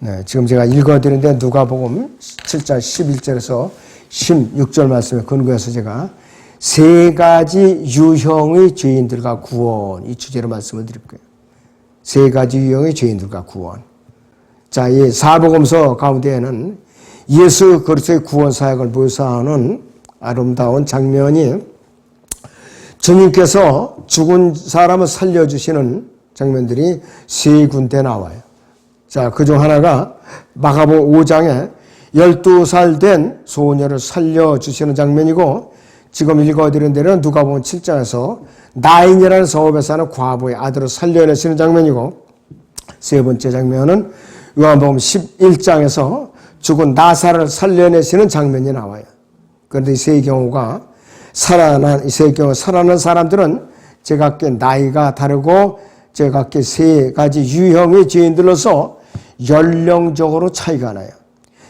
네, 지금 제가 읽어드리는데 누가복음 7장 11절에서 16절 말씀에 근거해서 제가 세 가지 유형의 죄인들과 구원 이 주제로 말씀을 드릴 거예요. 세 가지 유형의 죄인들과 구원. 자, 이 사복음서 가운데에는 예수 그리스도의 구원 사역을 묘사하는 아름다운 장면이 주님께서 죽은 사람을 살려주시는 장면들이 세 군데 나와요. 자, 그 중 하나가 마가복 5장에 12살 된 소녀를 살려주시는 장면이고, 지금 읽어드린 대로 누가복음 7장에서 나인이라는 성읍에 사는 과부의 아들을 살려내시는 장면이고, 세 번째 장면은 요한복음 11장에서 죽은 나사를 살려내시는 장면이 나와요. 그런데 이 세 경우가 살아난 이 세 경우 살아난 사람들은 제각기 나이가 다르고 제각기 세 가지 유형의 죄인들로서 연령적으로 차이가 나요.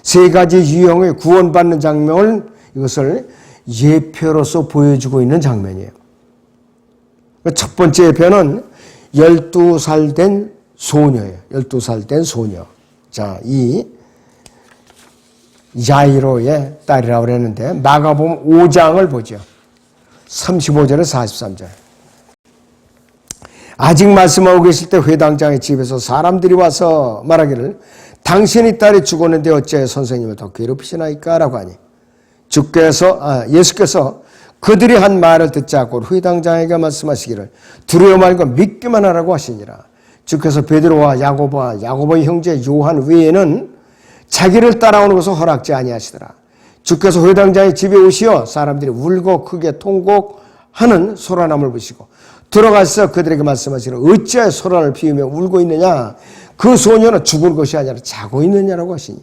세 가지 유형의 구원받는 장면을 이것을 예표로서 보여주고 있는 장면이에요. 첫 번째 예표는 12살 된 소녀예요. 12살 된 소녀. 자, 이 야이로의 딸이라고 그랬는데 마가복음 5장을 보죠. 35절에 43절. 아직 말씀하고 계실 때 회당장의 집에서 사람들이 와서 말하기를 당신이 딸이 죽었는데 어째 선생님을 더 괴롭히시나이까? 라고 하니 주께서 아, 예수께서 그들이 한 말을 듣지 않고 회당장에게 말씀하시기를 두려워 말고 믿기만 하라고 하시니라. 주께서 베드로와 야고보와 야고보의 형제 요한 외에는 자기를 따라오는 것을 허락지 아니하시더라. 주께서 회당장의 집에 오시어 사람들이 울고 크게 통곡하는 소란함을 보시고 들어가서 그들에게 말씀하시는 어찌하여 소란을 피우며 울고 있느냐? 그 소녀는 죽은 것이 아니라 자고 있느냐라고 하시니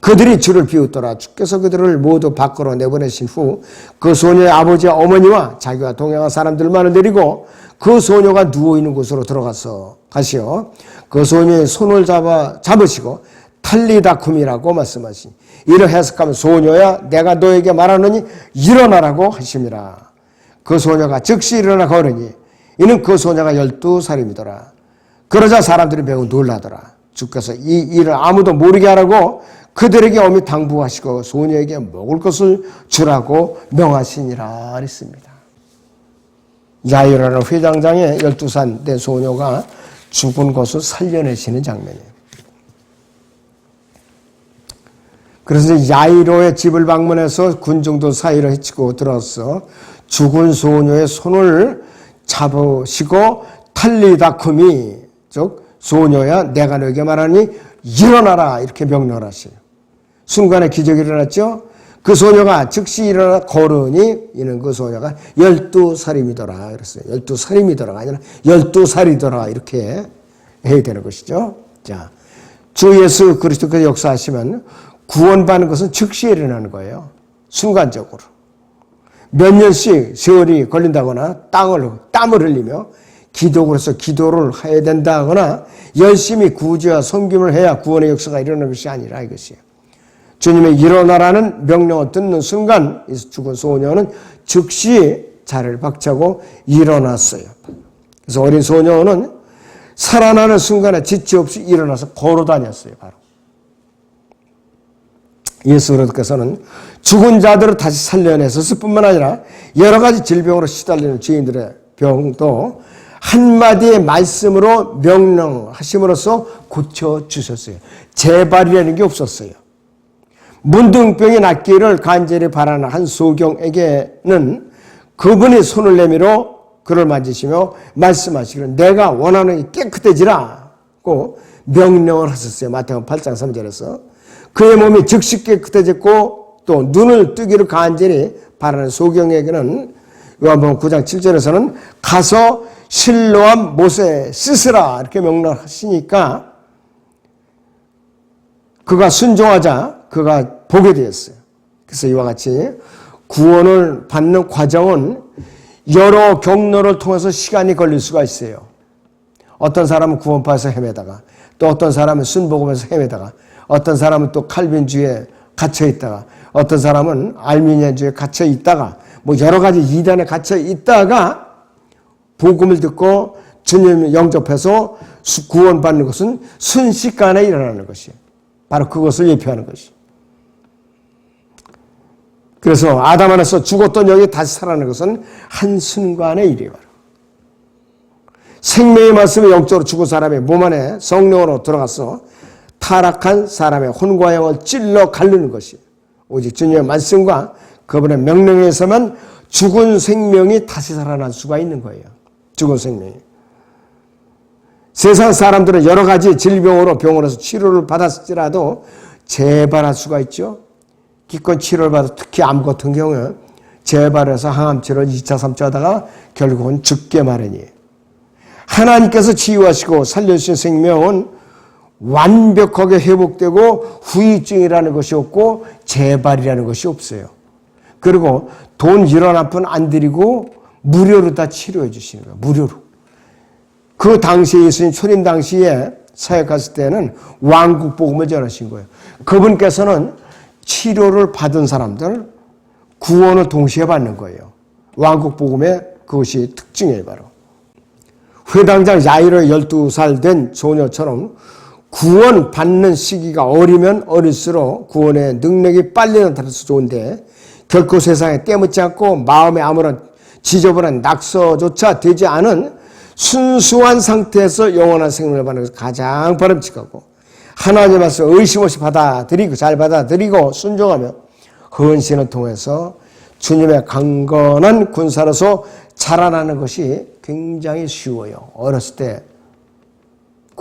그들이 주를 비웃더라. 주께서 그들을 모두 밖으로 내보내신 후 그 소녀의 아버지와 어머니와 자기와 동행한 사람들만을 데리고 그 소녀가 누워 있는 곳으로 들어가서 가시어 그 소녀의 손을 잡아 잡으시고 탈리다쿰이라고 말씀하시니 이를 해석하면 소녀야 내가 너에게 말하노니 일어나라고 하심이라 그 소녀가 즉시 일어나 걸으니 이는 그 소녀가 열두 살임이더라 그러자 사람들이 매우 놀라더라 주께서 이 일을 아무도 모르게 하라고 그들에게 어미 당부하시고 소녀에게 먹을 것을 주라고 명하시니라 그랬습니다. 야이라는 회장장의 12살 된 소녀가 죽은 것을 살려내시는 장면이에요. 그래서 야이로의 집을 방문해서 군중도 사이를 헤치고 들어서 죽은 소녀의 손을 잡으시고 탈리다쿰이 즉 소녀야 내가 너에게 말하니 일어나라 이렇게 명령을 하세요. 순간에 기적이 일어났죠. 그 소녀가 즉시 일어나 걸으니 이는 그 소녀가 열두 살임이더라 그랬어요. 열두 살임이더라가 아니라 열두 살이더라 이렇게 해야 되는 것이죠. 자, 주 예수 그리스도께서 역사하시면 구원받는 것은 즉시 일어나는 거예요. 순간적으로. 몇 년씩 세월이 걸린다거나 땅을, 땀을 흘리며 해서 기도를 해야 된다거나 열심히 구제와 섬김을 해야 구원의 역사가 일어나는 것이 아니라 이것이에요. 주님의 일어나라는 명령을 듣는 순간 죽은 소녀는 즉시 자를 박차고 일어났어요. 그래서 어린 소녀는 살아나는 순간에 지체 없이 일어나서 걸어 다녔어요. 바로. 예수 그리스도께서는 죽은 자들을 다시 살려내셨을 뿐만 아니라 여러 가지 질병으로 시달리는 죄인들의 병도 한마디의 말씀으로 명령하심으로써 고쳐주셨어요. 재발이라는 게 없었어요. 문둥병이 낫기를 간절히 바라는 한 소경에게는 그분이 손을 내밀어 그를 만지시며 말씀하시기를 내가 원하는 게 깨끗해지라고 명령을 하셨어요. 마태복음 8장 3절에서 그의 몸이 즉시 깨끗해졌고 또 눈을 뜨기를 간절히 바라는 소경에게는 요한복음 9장 7절에서는 가서 실로암 못에 씻으라 이렇게 명령하시니까 그가 순종하자 그가 보게 되었어요. 그래서 이와 같이 구원을 받는 과정은 여러 경로를 통해서 시간이 걸릴 수가 있어요. 어떤 사람은 구원파에서 헤매다가 또 어떤 사람은 순복음에서 헤매다가 어떤 사람은 또 칼빈주의에 갇혀 있다가 어떤 사람은 알미니아주의에 갇혀 있다가 뭐 여러 가지 이단에 갇혀 있다가 복음을 듣고 주님 영접해서 구원받는 것은 순식간에 일어나는 것이에요. 바로 그것을 예표하는 것이. 그래서 아담 안에서 죽었던 영이 다시 살아나는 것은 한순간의 일이에요. 생명의 말씀이 영적으로 죽은 사람의 몸 안에 성령으로 들어가서 타락한 사람의 혼과 영을 찔러 갈르는 것이 오직 주님의 말씀과 그분의 명령에 의해서만 죽은 생명이 다시 살아날 수가 있는 거예요. 죽은 생명이. 세상 사람들은 여러 가지 질병으로 병원에서 치료를 받았을지라도 재발할 수가 있죠. 기껏 치료를 받아 특히 암 같은 경우에 재발해서 항암 치료를 2차, 3차 하다가 결국은 죽게 마련이에요. 하나님께서 치유하시고 살려주신 생명은 완벽하게 회복되고 후유증이라는 것이 없고 재발이라는 것이 없어요. 그리고 돈 1원 한 푼 안 드리고 무료로 다 치료해 주시는 거예요. 무료로. 그 당시에 예수님 초림 당시에 사역했을 때는 왕국 복음을 전하신 거예요. 그분께서는 치료를 받은 사람들 구원을 동시에 받는 거예요. 왕국 복음의 그것이 특징이에요, 바로. 회당장 야이로 12살 된 소녀처럼 구원 받는 시기가 어리면 어릴수록 구원의 능력이 빨리 나타나서 좋은데 결코 세상에 때묻지 않고 마음에 아무런 지저분한 낙서조차 되지 않은 순수한 상태에서 영원한 생명을 받는 것이 가장 바람직하고 하나님 말씀 의심 없이 받아들이고 잘 받아들이고 순종하며 헌신을 통해서 주님의 강건한 군사로서 자라나는 것이 굉장히 쉬워요. 어렸을 때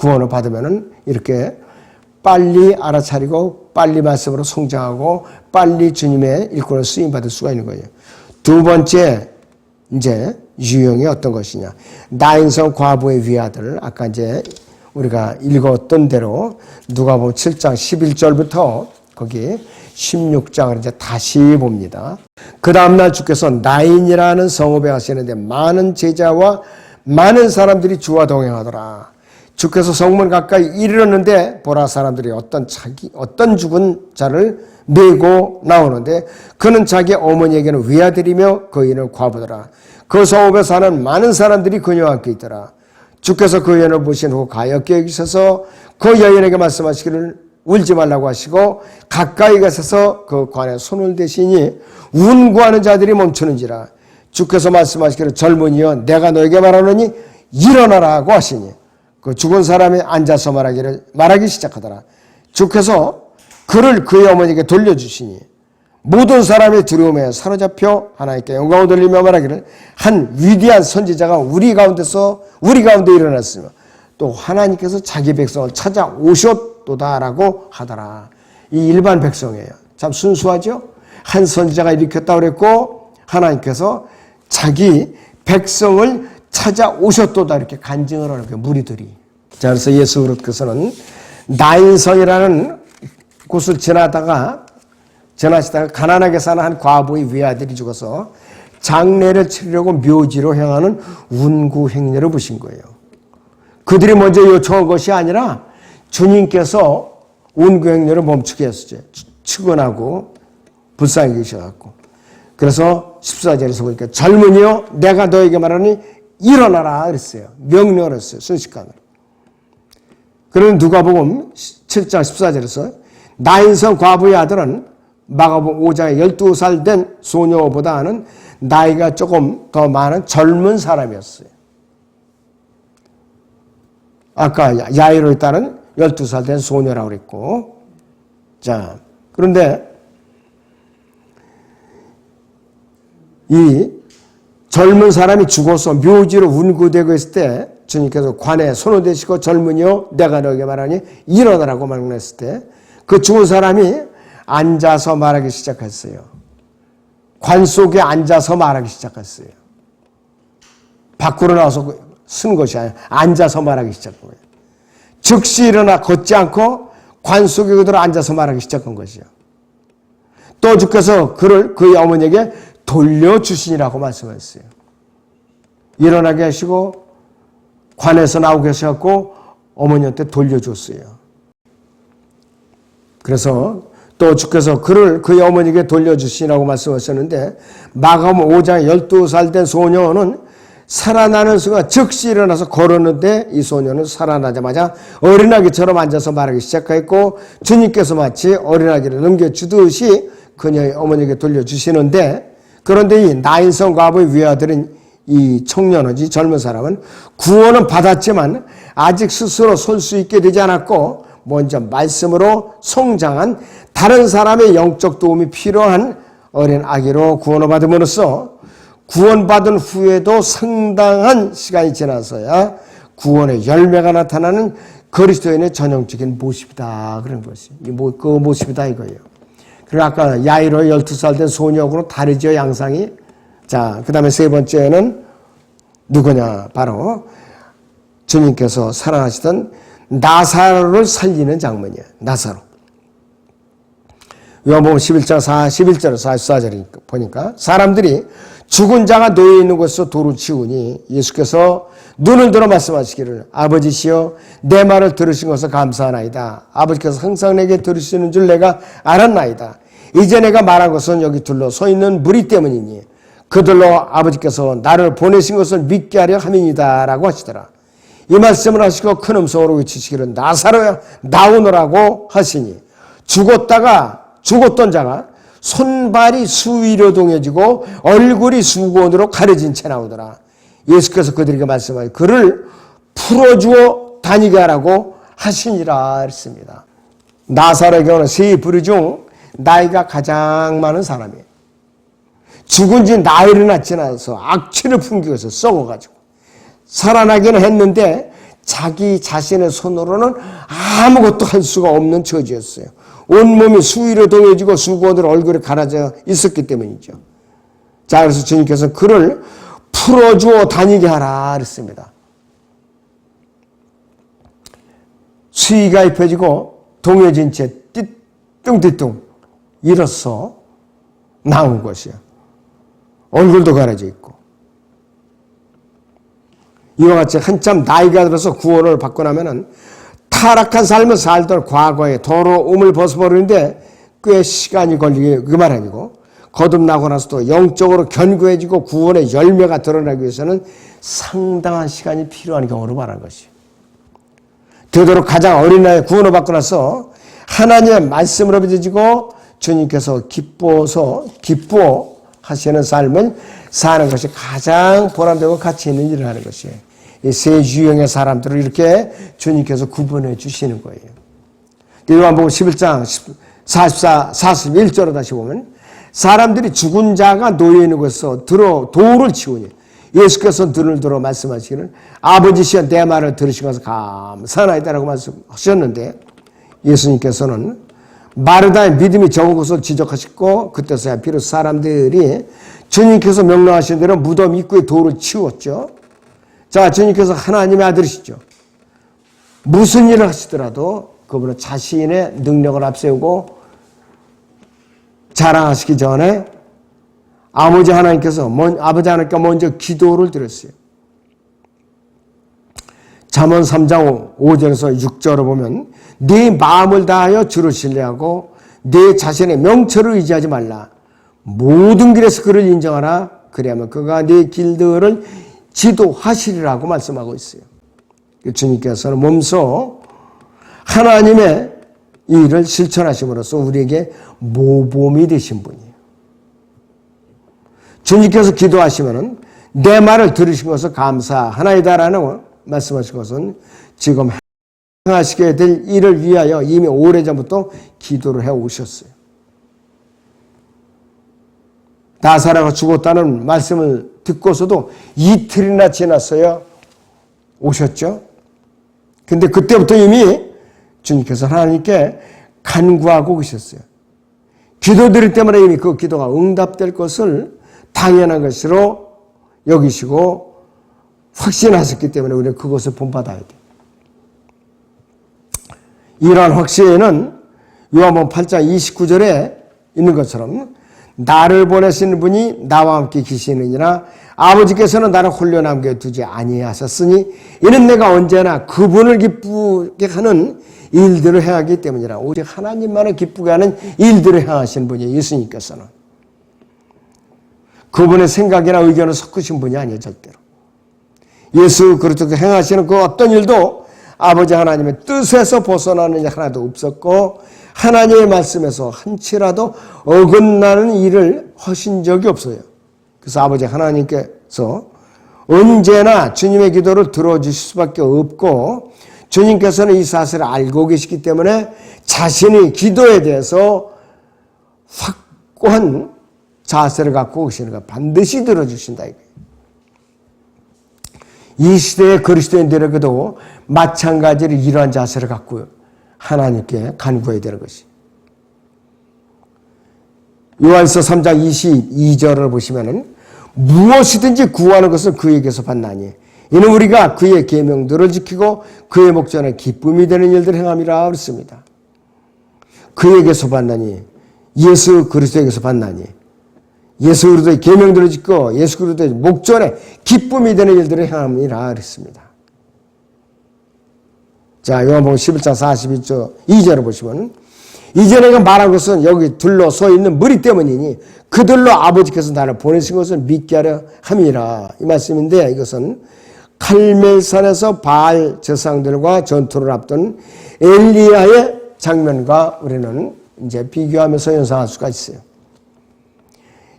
구원을 받으면은 이렇게 빨리 알아차리고 빨리 말씀으로 성장하고 빨리 주님의 일꾼을 쓰임 받을 수가 있는 거예요. 두 번째 이제 유형이 어떤 것이냐? 나인성 과부의 위아들 아까 이제 우리가 읽었던 대로 누가 보면 7장 11절부터 거기 16장을 이제 다시 봅니다. 그 다음날 주께서 나인이라는 성읍에 가시는데 많은 제자와 많은 사람들이 주와 동행하더라. 주께서 성문 가까이 이르렀는데 보라 사람들이 어떤 자기 어떤 죽은 자를 메고 나오는데 그는 자기 어머니에게는 외아들이며 그인을 과부더라. 그 성읍에 사는 많은 사람들이 그녀와 함께 있더라. 주께서 그 여인을 보신 후 가엾게 여기셔서 그 여인에게 말씀하시기를 울지 말라고 하시고 가까이 가셔서 그 관에 손을 대시니 운구하는 자들이 멈추는지라 주께서 말씀하시기를 젊은이여 내가 너에게 말하노니 일어나라고 하시니 그 죽은 사람이 앉아서 말하기를 말하기 시작하더라 주께서 그를 그의 어머니에게 돌려주시니 모든 사람의 두려움에 사로잡혀 하나님께 영광을 돌리며 말하기를 한 위대한 선지자가 우리 가운데서 우리 가운데 일어났으며 또 하나님께서 자기 백성을 찾아오셨도다라고 하더라. 이 일반 백성이에요. 참 순수하죠? 한 선지자가 일으켰다고 그랬고 하나님께서 자기 백성을 찾아오셨도다 이렇게 간증을 하는 거예요. 무리들이. 자, 그래서 예수 그리스도께서는 나인성이라는 곳을 지나다가 지나시다가 가난하게 사는 한 과부의 외아들이 죽어서 장례를 치르려고 묘지로 향하는 운구 행렬을 보신 거예요. 그들이 먼저 요청한 것이 아니라 주님께서 운구 행렬을 멈추게 했었죠. 측은하고 불쌍히 계셔갖고. 그래서 14절에서 보니까 젊은이여 내가 너에게 말하니 일어나라 그랬어요. 명령을 했어요. 순식간으로. 그러면 누가복음 7장 14절에서 나인성 과부의 아들은 마가복음 5장에 12살 된 소녀보다는 나이가 조금 더 많은 젊은 사람이었어요. 아까 야이로 있다는 12살 된 소녀라고 그랬고. 자, 그런데 이 젊은 사람이 죽어서 묘지로 운구되고 있을 때 주님께서 관에 손을 대시고 젊은이여 내가 너에게 말하니 일어나라고 말했을 때 그 죽은 사람이 앉아서 말하기 시작했어요. 관 속에 앉아서 말하기 시작했어요. 밖으로 나와서 쓴 것이 아니라 앉아서 말하기 시작한 거예요. 즉시 일어나 걷지 않고 관 속에 그대로 앉아서 말하기 시작한 것이요. 또 주께서 그를 그의 어머니에게 돌려주시니라고 말씀하셨어요. 일어나게 하시고 관에서 나오게 하셔갖고 어머니한테 돌려줬어요. 그래서 또 주께서 그를 그의 어머니에게 돌려주시라고 말씀하셨는데 마가음 5장 12살 된 소녀는 살아나는 순간 즉시 일어나서 걸었는데 이 소녀는 살아나자마자 어린아기처럼 앉아서 말하기 시작했고 주님께서 마치 어린아기를 넘겨주듯이 그녀의 어머니에게 돌려주시는데 그런데 이 나인성 과부의 외아들은 이 청년은 이 젊은 사람은 구원은 받았지만 아직 스스로 설 수 있게 되지 않았고 먼저 말씀으로 성장한 다른 사람의 영적 도움이 필요한 어린 아기로 구원을 받음으로써 구원받은 후에도 상당한 시간이 지나서야 구원의 열매가 나타나는 그리스도인의 전형적인 모습이다. 그런 것이. 뭐, 그 모습이다 이거예요. 그리고 아까 야이로 12살 된 소녀하고는 다르죠, 양상이. 자, 그 다음에 세 번째는 누구냐? 바로 주님께서 사랑하시던 나사로를 살리는 장면이에요. 나사로. 요한복음 11장 41절 44절 보니까 사람들이 죽은 자가 놓여 있는 곳에서 돌을 치우니 예수께서 눈을 들어 말씀하시기를 아버지시여 내 말을 들으신 것을 감사하나이다. 아버지께서 항상 내게 들으시는 줄 내가 알았나이다. 이제 내가 말한 것은 여기 둘러 서 있는 무리 때문이니 그들로 아버지께서 나를 보내신 것을 믿게 하려 함이니다라고 하시더라. 이 말씀을 하시고 큰 음성으로 외치시기를 나사로야 나오너라고 하시니 죽었다가 죽었던 자가 손발이 수위로 동해지고 얼굴이 수건으로 가려진 채 나오더라. 예수께서 그들에게 말씀하여 그를 풀어주어 다니게 하라고 하시니라 했습니다. 나사로의 경우는 세 부류 중 나이가 가장 많은 사람이에요. 죽은 지 낳지 않아서 악취를 풍기면서 썩어가지고 살아나기는 했는데 자기 자신의 손으로는 아무것도 할 수가 없는 처지였어요. 온몸이 수위로 동해지고 수건으로 얼굴에 가라져 있었기 때문이죠. 자, 그래서 주님께서 그를 풀어주어 다니게 하라 그랬습니다. 수위가 입혀지고 동해진 채 띠뚱띠뚱 일어서 나온 것이요. 얼굴도 가려져 있고. 이와 같이 한참 나이가 들어서 구원을 받고 나면은 타락한 삶을 살던 과거의 더러움을 벗어버리는데 꽤 시간이 걸리게 그 말 아니고 거듭나고 나서도 영적으로 견고해지고 구원의 열매가 드러나기 위해서는 상당한 시간이 필요한 경우로 말한 것이. 되도록 가장 어린 나이에 구원을 받고 나서 하나님의 말씀으로 빚어지고 주님께서 기뻐서 기뻐 하시는 삶을 사는 것이 가장 보람되고 가치 있는 일을 하는 것이에요. 이 세 유형의 사람들을 이렇게 주님께서 구분해 주시는 거예요. 요한복음 11장 44, 41절을 다시 보면 사람들이 죽은 자가 놓여 있는 곳에서 들어 돌을 치우니 예수께서 눈을 들어 말씀하시기를 아버지시여 내 말을 들으시면서 감사하다라고 말씀하셨는데 예수님께서는 마르다의 믿음이 적은 것을 지적하셨고 그때서야 비로소 사람들이 주님께서 명령하신 대로 무덤 입구에 돌을 치웠죠. 자, 주님께서 하나님의 아들이시죠. 무슨 일을 하시더라도 그분은 자신의 능력을 앞세우고 자랑하시기 전에 아버지 하나님께서 아버지 하나님께 먼저 기도를 드렸어요. 잠언 3장 5절에서 6절을 보면 네 마음을 다하여 주를 신뢰하고 네 자신의 명철을 의지하지 말라. 모든 길에서 그를 인정하라. 그래야만 그가 네 길들을 지도하시리라고 말씀하고 있어요. 주님께서는 몸소 하나님의 일을 실천하심으로써 우리에게 모범이 되신 분이에요. 주님께서 기도하시면은 내 말을 들으신 것을 감사하나이다라는 말씀하신 것은 지금 행하시게 될 일을 위하여 이미 오래전부터 기도를 해 오셨어요. 나사라가 죽었다는 말씀을 듣고서도 이틀이나 지났어야 오셨죠. 근데 그때부터 이미 주님께서 하나님께 간구하고 계셨어요. 기도드릴 때마다 이미 그 기도가 응답될 것을 당연한 것으로 여기시고 확신하셨기 때문에 우리는 그것을 본받아야 돼. 이러한 확신은 요한복음 8장 29절에 있는 것처럼 나를 보내신 분이 나와 함께 계시느니라. 아버지께서는 나를 홀려 남겨 두지 아니하셨으니 이는 내가 언제나 그분을 기쁘게 하는 일들을 행하기 때문이라. 오직 하나님만을 기쁘게 하는 일들을 행하신 분이 예수님께서는 그분의 생각이나 의견을 섞으신 분이 아니에요 절대로 예수 그리스도가 행하시는 그 어떤 일도 아버지 하나님의 뜻에서 벗어나는 일 하나도 없었고 하나님의 말씀에서 한치라도 어긋나는 일을 하신 적이 없어요. 그래서 아버지 하나님께서 언제나 주님의 기도를 들어주실 수밖에 없고 주님께서는 이 사실을 알고 계시기 때문에 자신의 기도에 대해서 확고한 자세를 갖고 오시는 거 반드시 들어주신다. 이 시대의 그리스도인들에게도 마찬가지로 이러한 자세를 갖고 하나님께 간구해야 되는 것이. 요한서 3장 22절을 보시면은 무엇이든지 구하는 것은 그에게서 받나니 이는 우리가 그의 계명들을 지키고 그의 목전에 기쁨이 되는 일들을 행함이라 그랬습니다. 그에게서 받나니 예수 그리스도에게서 받나니 예수 그리스도의 계명들을 지키고 예수 그리스도의 목전에 기쁨이 되는 일들을 행함이라 그랬습니다. 자, 요한복음 11장 42절 2절을 보시면 이제 내가 말한 것은 여기 둘러 서 있는 무리 때문이니 그들로 아버지께서 나를 보내신 것을 믿게 하려 함이라 이 말씀인데 이것은 칼멜산에서 바알 제상들과 전투를 앞둔 엘리야의 장면과 우리는 이제 비교하면서 연상할 수가 있어요.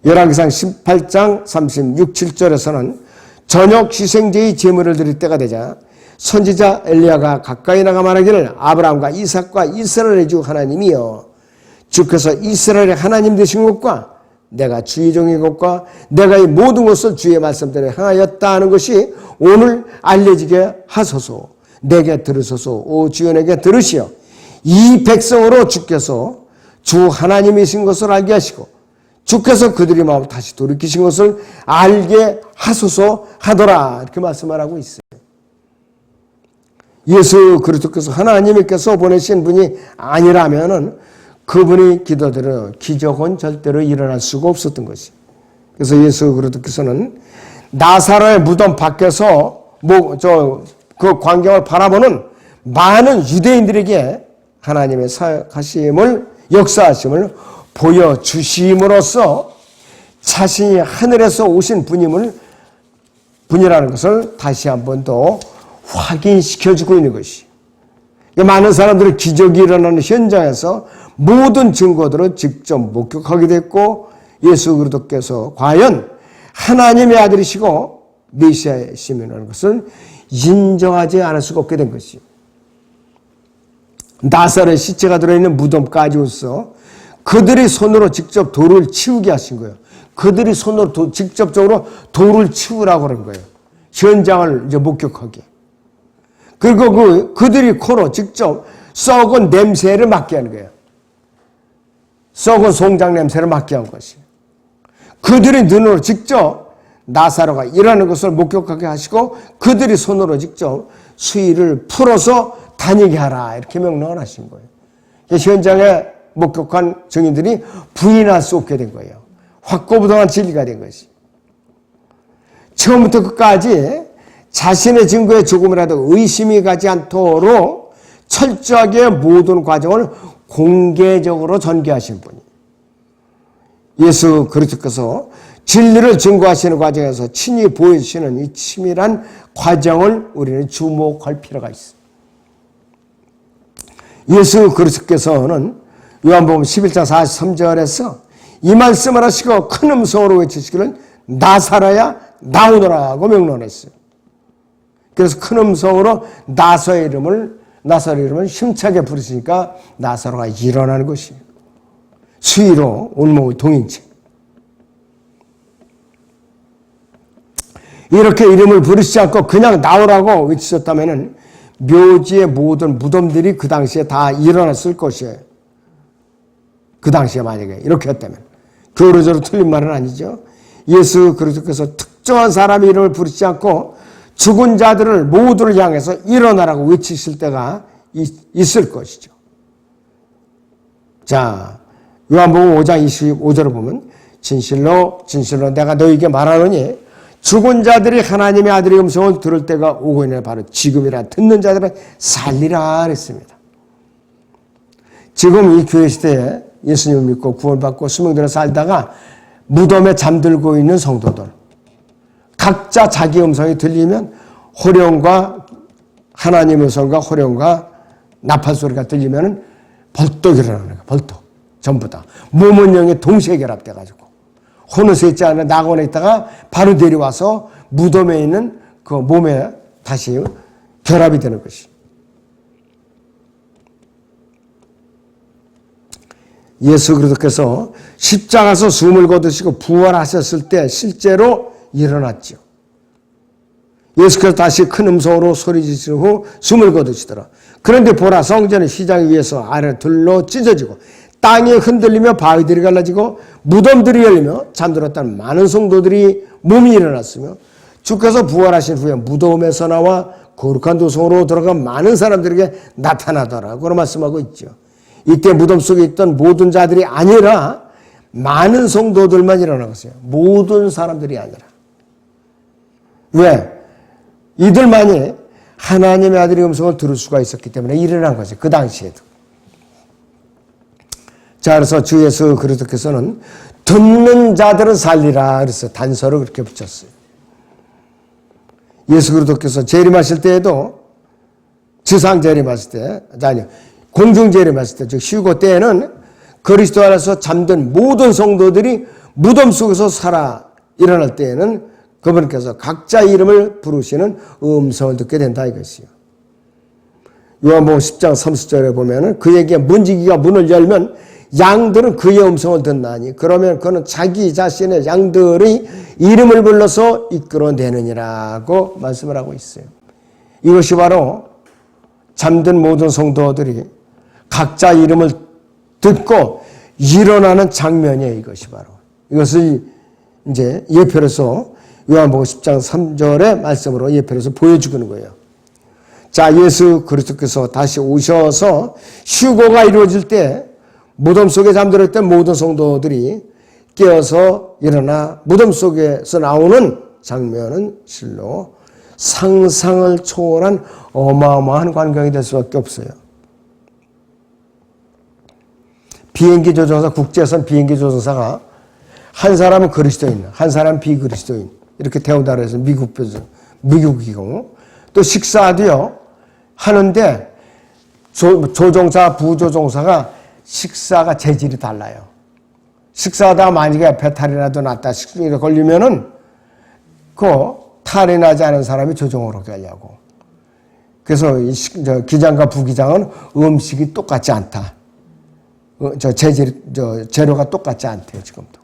열왕기상 18장 36, 7절에서는 저녁 희생제의 제물을 드릴 때가 되자 선지자 엘리야가 가까이 나가 말하기를 아브라함과 이삭과 이스라엘의 주 하나님이여. 주께서 이스라엘의 하나님 되신 것과 내가 주의 종의 것과 내가 이 모든 것을 주의 말씀대로 행하였다 하는 것이 오늘 알려지게 하소서. 내게 들으소서 오 주연에게 들으시어. 이 백성으로 주께서 주 하나님이신 것을 알게 하시고 주께서 그들의 마음을 다시 돌이키신 것을 알게 하소서 하더라 이렇게 말씀을 하고 있어요. 예수 그리스도께서 하나님께서 보내신 분이 아니라면은 그분의 기도대로 기적은 절대로 일어날 수가 없었던 것이. 그래서 예수 그리스도께서는 나사로의 무덤 밖에서 뭐 저 그 광경을 바라보는 많은 유대인들에게 하나님의 사역하심을 역사하심을 보여주심으로써 자신이 하늘에서 오신 분임을 분이라는 것을 다시 한 번 더 확인시켜주고 있는 것이. 많은 사람들이 기적이 일어나는 현장에서 모든 증거들을 직접 목격하게 됐고 예수 그리스도께서 과연 하나님의 아들이시고 메시아이시라는 것을 인정하지 않을 수가 없게 된 것이요. 나사렛 시체가 들어있는 무덤까지 오서 그들이 손으로 직접 돌을 치우게 하신 거예요. 그들이 손으로 도, 직접적으로 돌을 치우라고 그런 거예요. 현장을 이제 목격하게. 그리고 그, 그들이 코로 직접 썩은 냄새를 맡게 하는 거예요. 썩은 송장 냄새를 맡게 한 것이. 그들이 눈으로 직접 나사로가 일하는 것을 목격하게 하시고 그들이 손으로 직접 수위를 풀어서 다니게 하라 이렇게 명령을 하신 거예요. 현장에 목격한 증인들이 부인할 수 없게 된 거예요. 확고부동한 진리가 된 것이. 처음부터 끝까지 자신의 증거에 조금이라도 의심이 가지 않도록 철저하게 모든 과정을 공개적으로 전개하신 분이. 예수 그리스도께서 진리를 증거하시는 과정에서 친히 보여주시는 이 치밀한 과정을 우리는 주목할 필요가 있습니다. 예수 그리스도께서는 요한복음 11장 43절에서 이 말씀을 하시고 큰 음성으로 외치시기를 나사라야 나오너라고 명령했어요. 그래서 큰 음성으로 나서의 이름을 나사로의 이름을 힘차게 부르시니까 나사로가 일어나는 것이에요. 수위로 온몸의 동인체. 이렇게 이름을 부르시지 않고 그냥 나오라고 외치셨다면 묘지의 모든 무덤들이 그 당시에 다 일어났을 것이에요. 그 당시에 만약에 이렇게 했다면. 교로저로 틀린 말은 아니죠. 예수 그리스도께서 특정한 사람의 이름을 부르지 않고 죽은 자들을 모두를 향해서 일어나라고 외치실 때가 있, 을 것이죠. 자, 요한복음 5장 25절을 보면 진실로 진실로 내가 너에게 말하노니 죽은 자들이 하나님의 아들의 음성을 들을 때가 오고 있는 바로 지금이라 듣는 자들은 살리라 그랬습니다. 지금 이 교회 시대에 예수님을 믿고 구원받고 수명대로 살다가 무덤에 잠들고 있는 성도들 각자 자기 음성이 들리면 호령과 하나님의 음성과 호령과 나팔 소리가 들리면은 벌떡 일어나는 거야. 벌떡. 전부 다. 몸은 영이 동시에 결합돼 가지고 혼을 셋지 않은 낙원에 있다가 바로 내려와서 무덤에 있는 그 몸에 다시 결합이 되는 것이. 예수 그리스도께서 십자가에서 숨을 거두시고 부활하셨을 때 실제로 일어났죠. 예수께서 다시 큰 음성으로 소리 지르신 후 숨을 거두시더라. 그런데 보라 성전의 시장 위에서 아래 둘로 찢어지고 땅이 흔들리며 바위들이 갈라지고 무덤들이 열리며 잠들었다는 많은 성도들이 몸이 일어났으며 주께서 부활하신 후에 무덤에서 나와 거룩한 도성으로 들어간 많은 사람들에게 나타나더라고 말씀하고 있죠. 이때 무덤 속에 있던 모든 자들이 아니라 많은 성도들만 일어나갔어요. 모든 사람들이 아니라. 왜? 이들만이 하나님의 아들의 음성을 들을 수가 있었기 때문에 일어난 거죠. 그 당시에도. 자, 그래서 주 예수 그리스도께서는 듣는 자들은 살리라. 그래서 단서를 그렇게 붙였어요. 예수 그리스도께서 재림하실 때에도 지상 재림하실 때, 아니, 공중 재림하실 때, 즉, 휴고 때에는 그리스도 안에서 잠든 모든 성도들이 무덤 속에서 살아 일어날 때에는 그분께서 각자 이름을 부르시는 음성을 듣게 된다 이것이요. 요한복음 10장 30절에 보면은 그에게 문지기가 문을 열면 양들은 그의 음성을 듣나니 그러면 그는 자기 자신의 양들의 이름을 불러서 이끌어내느니라고 말씀을 하고 있어요. 이것이 바로 잠든 모든 성도들이 각자 이름을 듣고 일어나는 장면이에요. 이것이 바로 이것을 이제 예표로서 요한복음 10장 3절의 말씀으로 예표로서 보여주는 거예요. 자, 예수 그리스도께서 다시 오셔서 휴고가 이루어질 때 무덤 속에 잠들었던 모든 성도들이 깨어서 일어나 무덤 속에서 나오는 장면은 실로 상상을 초월한 어마어마한 광경이 될 수밖에 없어요. 비행기 조종사, 국제선 비행기 조종사가 한 사람은 그리스도인, 한 사람은 비그리스도인 이렇게 태운다 그래서 미국 표준, 미국이고 또 식사도요 하는데 조, 조종사, 부조종사가 식사가 재질이 달라요. 식사하다 만약에 배탈이라도 났다, 식중에 걸리면은 그 탈이 나지 않은 사람이 조종으로 가려고. 그래서 기장과 부기장은 음식이 똑같지 않다. 어, 저 재질, 저 재료가 똑같지 않대요, 지금도.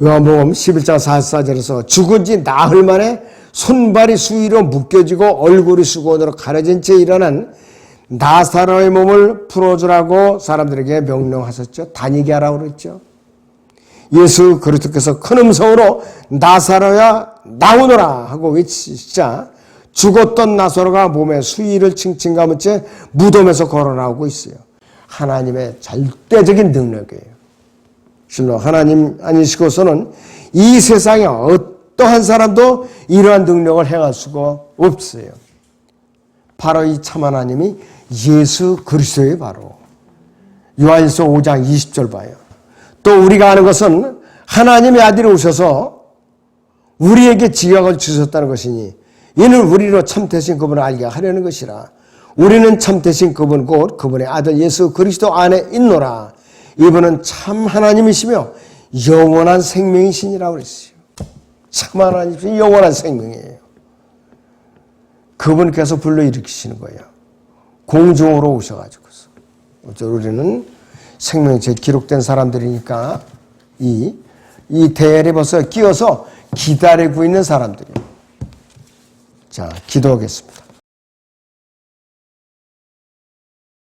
요한복음 11장 44절에서 죽은 지 나흘 만에 손발이 수위로 묶여지고 얼굴이 수건으로 가려진 채 일어난 나사로의 몸을 풀어주라고 사람들에게 명령하셨죠. 다니게 하라고 그랬죠. 예수 그리스도께서 큰 음성으로 나사로야 나오너라 하고 외치자 죽었던 나사로가 몸에 수위를 칭칭 감은 채 무덤에서 걸어 나오고 있어요. 하나님의 절대적인 능력이에요. 실로 하나님 아니시고서는 이 세상에 어떠한 사람도 이러한 능력을 행할 수가 없어요. 바로 이 참 하나님이 예수 그리스도의 바로 요한일서 5장 20절 봐요. 또 우리가 아는 것은 하나님의 아들이 오셔서 우리에게 지각을 주셨다는 것이니 이는 우리로 참되신 그분을 알게 하려는 것이라. 우리는 참되신 그분 곧 그분의 아들 예수 그리스도 안에 있노라. 이분은 참 하나님이시며 영원한 생명이시니라고 그랬어요. 참 하나님이시 영원한 생명이에요. 그분께서 불러일으키시는 거예요. 공중으로 오셔가지고서. 우리는 생명체 기록된 사람들이니까 이, 이 대열에 벌써 끼어서 기다리고 있는 사람들이에요. 자, 기도하겠습니다.